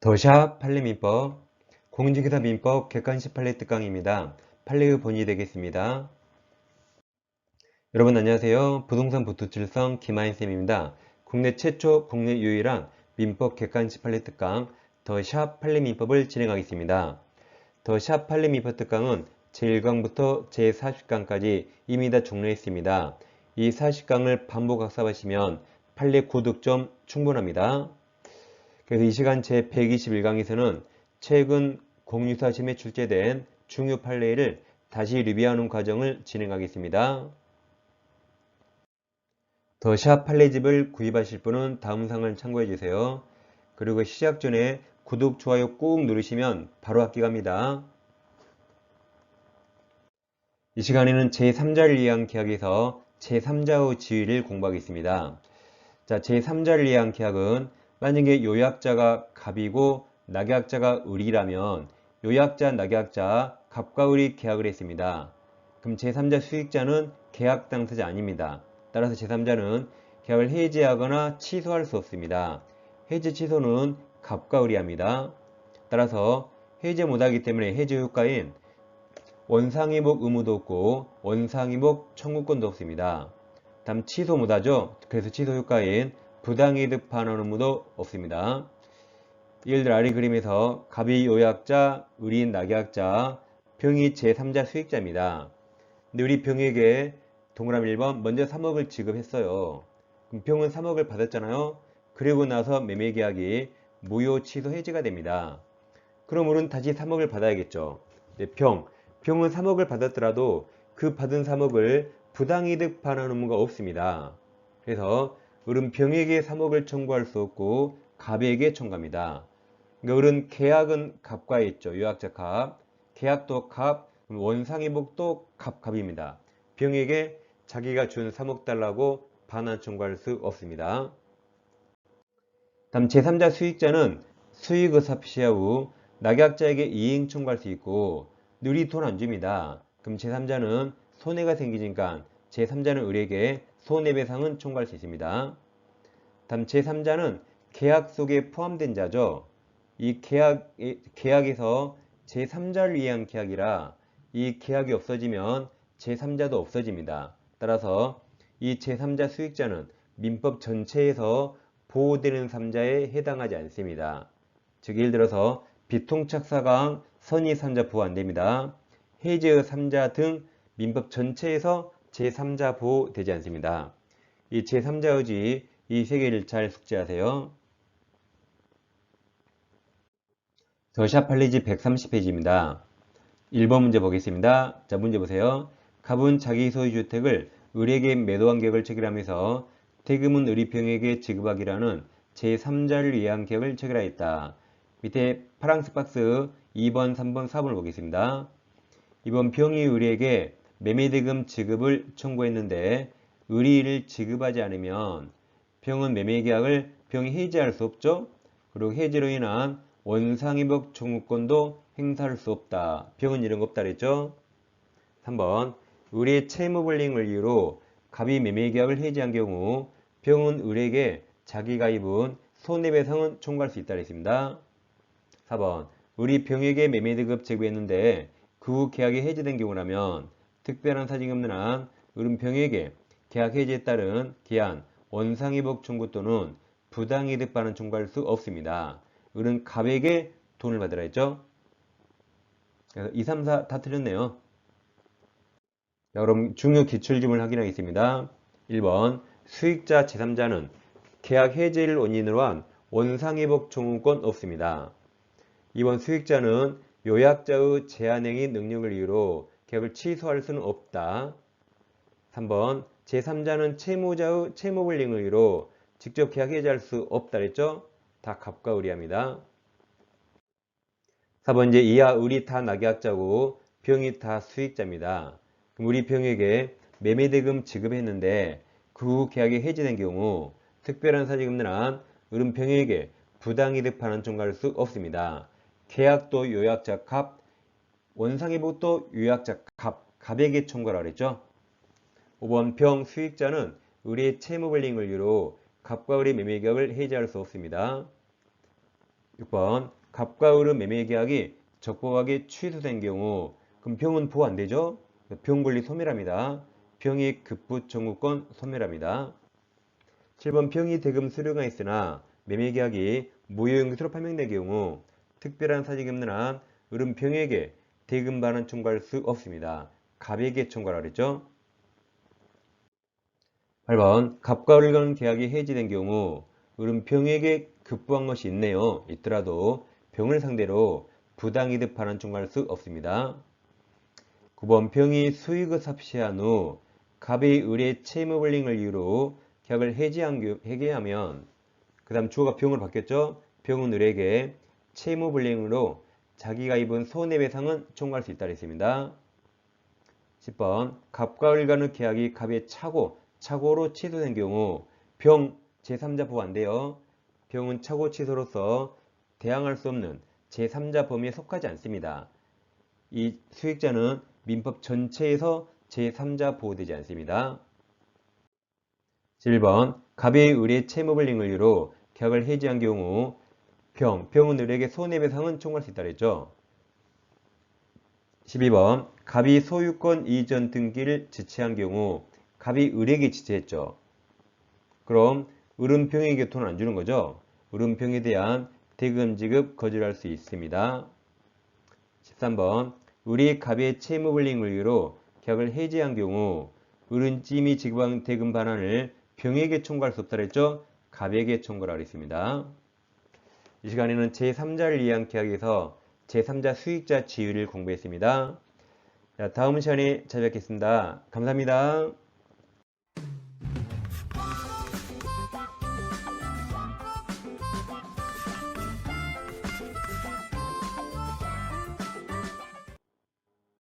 더샵 판례 민법 공인중개사 민법 객관식 판례 특강입니다. 판례의 본이 되겠습니다. 여러분 안녕하세요. 부동산 부투칠성 김하인쌤입니다. 국내 최초 국내 유일한 민법 객관식 판례 특강 더샵 판례 민법을 진행하겠습니다. 더샵 판례 민법 특강은 제1강부터 제40강까지 이미 다 종료했습니다. 이 40강을 반복 학습하시면 판례 고득점 충분합니다. 그래서 이 시간 제 121강에서는 최근 공유사심에 출제된 중요 판례를 다시 리뷰하는 과정을 진행하겠습니다. 더샵 판례집을 구입하실 분은 다음 상을 참고해 주세요. 그리고 시작 전에 구독, 좋아요 꾹 누르시면 바로 갑니다. 이 시간에는 제3자를 위한 계약에서 제3자의 지위를 공부하겠습니다. 자, 제3자를 위한 계약은 만약에 요약자가 갑이고 낙약자가 을이라면 요약자, 낙약자, 갑과 을이 계약을 했습니다. 그럼 제3자 수익자는 계약 당사자 아닙니다. 따라서 제3자는 계약을 해지하거나 취소할 수 없습니다. 해지 취소는 갑과 을이 합니다. 따라서 해지 못하기 때문에 해지 효과인 원상이목 의무도 없고 원상이목 청구권도 없습니다. 다음 취소 못하죠. 그래서 취소 효과인 부당이득 반환 의무도 없습니다. 예를 들어 아래 그림에서 갑이 요약자, 을인 낙약자, 병이 제3자 수익자입니다. 근데 우리 병에게 동그라미 1번 먼저 3억을 지급했어요. 그럼 병은 3억을 받았잖아요. 그리고 나서 매매계약이 무효 취소 해지가 됩니다. 그럼 을은 다시 3억을 받아야겠죠. 네, 병, 병은 3억을 받았더라도 그 받은 3억을 부당이득 반환 의무가 없습니다. 그래서 을은 병에게 3억을 청구할 수 없고 갑에게 청구합니다. 그러니까 을은 계약은 갑과 있죠. 요약자 갑. 계약도 갑, 원상의복도 갑, 갑입니다. 병에게 자기가 준 3억 달라고 반환 청구할 수 없습니다. 다음 제3자 수익자는 수익 의사 피시하 후 낙약자에게 이행 청구할 수 있고 늘이 돈안 줍니다. 그럼 제3자는 손해가 생기니까 제3자는 을에게 손해배상은 청구할 수 있습니다. 다음 제3자는 계약 속에 포함된 자죠. 이 계약, 계약에서 제3자를 위한 계약이라 이 계약이 없어지면 제3자도 없어집니다. 따라서 이 제3자 수익자는 민법 전체에서 보호되는 3자에 해당하지 않습니다. 즉 예를 들어서 비통착사강 선의 3자 보호 안됩니다. 해제의 3자 등 민법 전체에서 제3자 보호 되지 않습니다. 이 제3자 의지 이 세 개를 잘 숙지하세요. 더샵 팔리지 130페이지입니다. 1번 문제 보겠습니다. 자 문제 보세요. 갑은 자기 소유 주택을 을에게 매도한 계약을 체결하면서 대금은 을이평에게 지급하기라는 제3자를 위한 계약을 체결하였다. 밑에 파란색 박스 2번, 3번, 4번을 보겠습니다. 이번 병이 을에게 매매대금 지급을 청구했는데 이를 지급하지 않으면 병은 매매계약을 병이 해지할 수 없죠. 그리고 해지로 인한 원상이복 청구권도 행사할 수 없다. 병은 이런 거 없다 그랬죠. 3번 을의 채무불링을 이유로 갑이 매매계약을 해지한 경우 병은 을에게 자기가 입은 손해배상은 청구할 수 있다 그랬습니다. 4번 을이 병에게 매매대급 제구했는데 그 후 계약이 해지된 경우라면 특별한 사정이 없는 한 을은 병에게 계약 해지에 따른 기한 원상회복 청구 또는 부당이득 반환 청구할 수 없습니다. 을은 갑에게 돈을 받으라 했죠. 그래서 2, 3, 4 다 틀렸네요. 자, 그럼 중요 기출집을 확인하겠습니다. 1번 수익자 제3자는 계약 해지를 원인으로 한 원상회복 청구권 없습니다. 2번 수익자는 요약자의 제한행위 능력을 이유로 계약을 취소할 수는 없다. 3번 제3자는 채무자의 채무불링을 이유로 직접 계약 해지할 수 없다 그랬죠? 다 갑과 을이합니다. 4번 이제 이하 을이 다 낙약자고 병이 다 수익자입니다. 그럼 우리 병에게 매매대금 지급했는데 그 후 계약이 해지된 경우 특별한 한 을은 병에게 부당이득 반환 청구할 수 없습니다. 계약도 요약자 갑, 원상회복도 요약자 갑, 갑에게 청구하라 그랬죠. 5번 병 수익자는 을의 채무불링을 이유로 갑과 을의 매매계약을 해지할 수 없습니다. 6번 갑과 을은 매매 계약이 적법하게 취소된 경우 그럼 병은 보호 안 되죠? 병 권리 소멸합니다. 병이 급부 청구권 소멸합니다. 7번 병이 대금 수료가 있으나 매매 계약이 무효용수로 판명된 경우 특별한 사정이 없는 한 을은 병에게 대금 반환 청구할 수 없습니다. 갑에게 그랬죠? 8번 갑과 을간 계약이 해지된 경우 을은 병에게 급부한 것이 있네요. 있더라도 병을 상대로 부당이득 반환 청구할 수 없습니다. 9번 병이 수익을 삽시한 후 갑의 을의 채무불링을 이유로 계약을 해지한, 겨- 해지하면 그 다음 주어가 병을 바뀌었죠. 병은 을에게 채무불링으로 자기가 입은 손해배상은 청구할 수 있다 그랬습니다. 10번 갑과 을 간의 계약이 갑의 차고, 차고로 취소된 경우 병 제3자 보호 안 돼요. 병은 차고 취소로서 대항할 수 없는 제3자 범위에 속하지 않습니다. 이 수익자는 민법 전체에서 제3자 보호되지 않습니다. 1번 갑의 을의 채무 불링을 이유로 계약을 해지한 경우 병, 병은 을에게 손해배상은 청구할 수 있다 그랬죠. 12번 갑이 소유권 이전 등기를 지체한 경우 갑이 을에게 지체했죠. 그럼 을은 병에게 돈을 안 주는 거죠. 을은 병에 대한 대금 지급 거절할 수 있습니다. 13번 을이 갑의 채무불링을 이유로 계약을 해지한 경우 을은 찜이 지급한 대금 반환을 병에게 청구할 수 없다 그랬죠. 갑에게 청구하라 그랬습니다. 이 시간에는 제3자를 이해한 계약에서 제3자 수익자 지위를 공부했습니다. 자, 다음 시간에 찾아뵙겠습니다. 감사합니다.